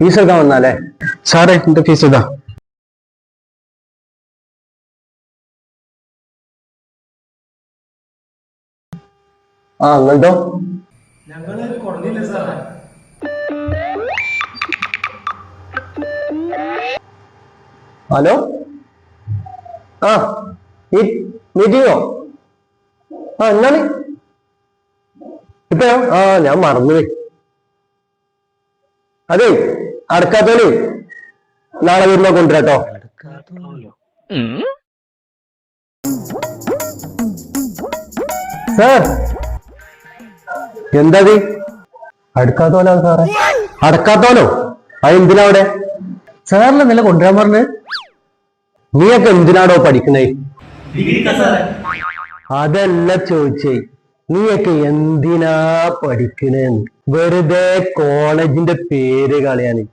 Fees എടുക്കാൻ വന്നാലേ? സാറേ എന്റെ ഫീസ് ഇതാ ആ എന്നിട്ടോ ഹലോ ആ മീറ്റിങ്ങോ? ആ എന്നാണ്? ഇപ്പയോ ആ ഞാൻ മറന്നുപോയി. അതെ. അടക്കാത്തോലേ നാളെ വരുമ്പോ കൊണ്ടുവരാട്ടോ. സാർ എന്താത് അടുക്കാത്തോലോ സാറേ. അടക്കാത്തോലോ അത് എന്തിനാ അവിടെ? സാറിന് ഇന്നലെ കൊണ്ടുവരാൻ പറഞ്ഞു. നീയൊക്കെ എന്തിനാടോ പഠിക്കണേ അതല്ല ചോദിച്ചേ. നീയൊക്കെ എന്തിനാ പഠിക്കണേന്ന് വെറുതെ കോളേജിന്റെ പേര് കളയാന്.